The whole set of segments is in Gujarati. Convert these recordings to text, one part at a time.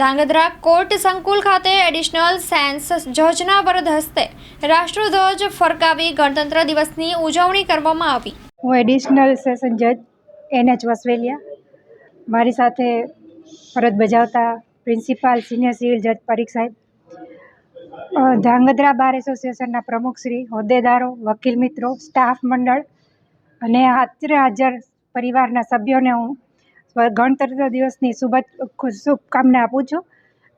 ધાંગધ્રા કોર્ટ સંકુલ ખાતે એડિશનલ સેન્સ જજના વરદ હસ્તે રાષ્ટ્રધ્વજ ફરકાવી ગણતંત્ર દિવસની ઉજવણી કરવામાં આવી. હું એડિશનલ સેશન જજ એન એચ વસવેલિયા. મારી સાથે ફરજ બજાવતા પ્રિન્સિપાલ સિનિયર સિવિલ જજ પરીખ સાહેબ. ધાંગધ્રા બાર એસોસિએશનના પ્રમુખશ્રી હોદ્દેદારો, વકીલ મિત્રો સ્ટાફ મંડળ અને હાજરે હાજર પરિવારના સભ્યોને હું ગણતંત્ર દિવસની શુભ શુભકામના આપું છું.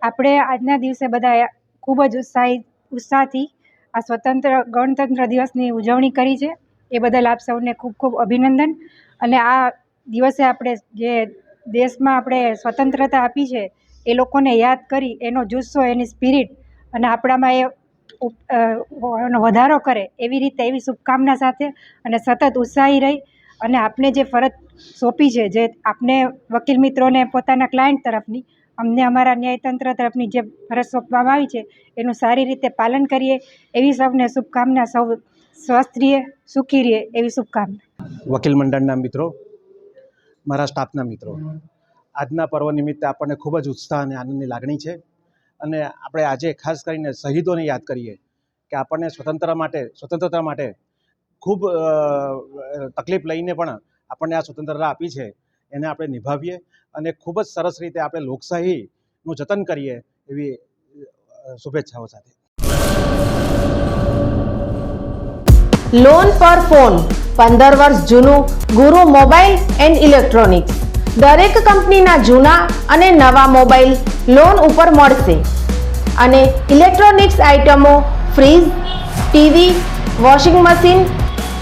આપણે આજના દિવસે બધા ખૂબ જ ઉત્સાહી, ઉત્સાહથી આ સ્વતંત્ર, ગણતંત્ર દિવસની ઉજવણી કરી છે. એ બદલ આપ સૌને ખૂબ ખૂબ અભિનંદન. અને આ દિવસે આપણે જે દેશમાં આપણે સ્વતંત્રતા આપી છે, એ લોકોને યાદ કરી એનો જુસ્સો, એની સ્પિરિટ અને આપણામાં એ વધારો કરે એવી રીતે એવી શુભકામના સાથે અને સતત ઉત્સાહી રહી. અને આપને જે ફરજ સોંપી છે, જે આપને વકીલ મિત્રોને પોતાના ક્લાયન્ટ તરફની, અમને અમારા ન્યાયતંત્ર તરફની જે ફરજ સોંપવામાં આવી છે, એનું સારી રીતે પાલન કરીએ, એવી સૌને શુભકામના, સૌ સ્વસ્થ રહીએ, સુખી રહીએ, એવી શુભકામના. વકીલ મંડળના મિત્રો, મારા સ્ટાફના મિત્રો, આજના પર્વ નિમિત્તે આપણને ખૂબ જ ઉત્સાહ અને આનંદની લાગણી છે અને આપણે આજે ખાસ કરીને શહીદોને યાદ કરીએ કે આપણને સ્વતંત્ર માટે, સ્વતંત્રતા માટે ખૂબ તકલીફ લઈને પણ આપણને આ સ્વતંત્રતા આપી છે. એને આપણે નિભાવીએ અને ખૂબ જ સરસ રીતે આપણે લોકશાહીનું જતન કરીએ એવી શુભેચ્છાઓ સાથે. લોન પર ફોન પંદર વર્ષ જૂનું, ગુરુ મોબાઈલ એન્ડ ઇલેક્ટ્રોનિક્સ. દરેક કંપનીના જૂના અને નવા મોબાઈલ લોન ઉપર મળશે. અને ઇલેક્ટ્રોનિક્સ આઇટમો fridge, TV, washing machine